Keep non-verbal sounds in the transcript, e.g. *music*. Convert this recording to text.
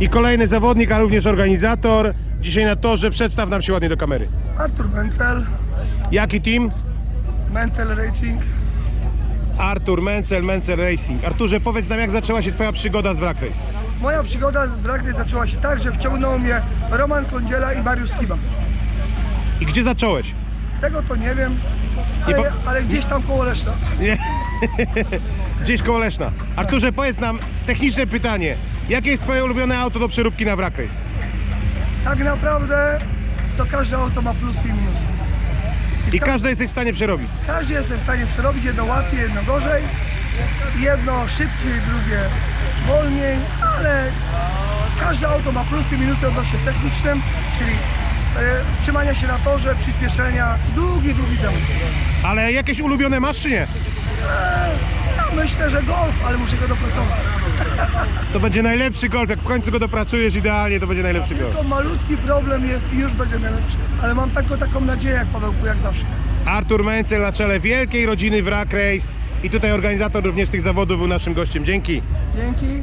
I kolejny zawodnik, a również organizator. Dzisiaj na torze przedstaw nam się ładnie do kamery. Artur Mencel, Jaki team? Mencel Racing. Artur Mencel, Mencel Racing. Arturze, powiedz nam, jak zaczęła się Twoja przygoda z Wrak Race? Moja przygoda z Dragry zaczęła się tak, że wciągnął mnie Roman Kądziela i Mariusz Skiba. I gdzie zacząłeś? Tego to nie wiem, ale, po- ale gdzieś tam koło Leszna. Nie. *laughs* Gdzieś koło Leszna. Arturze, powiedz nam techniczne pytanie. Jakie jest Twoje ulubione auto do przeróbki na Wrak Race? Tak naprawdę to każde auto ma plusy i minusy. I każde jesteś w stanie przerobić. Każdy jestem w stanie przerobić, jedno łatwiej, jedno gorzej. Jedno szybciej, drugie wolniej, ale każde auto ma plusy i minusy odnośnie technicznym, czyli e, trzymania się na torze, przyspieszenia, długi, długi temat. Ale jakieś ulubione masz czy nie? Ja myślę, że golf, ale muszę go dopracować. To będzie najlepszy golf. Jak w końcu go dopracujesz idealnie, to będzie najlepszy golf. Tylko malutki problem jest i już będzie najlepszy. Ale mam taką, taką nadzieję jak Pawełku, jak zawsze. Artur Mencel na czele wielkiej rodziny Wrak Race. I tutaj organizator również tych zawodów był naszym gościem. Dzięki. Dzięki.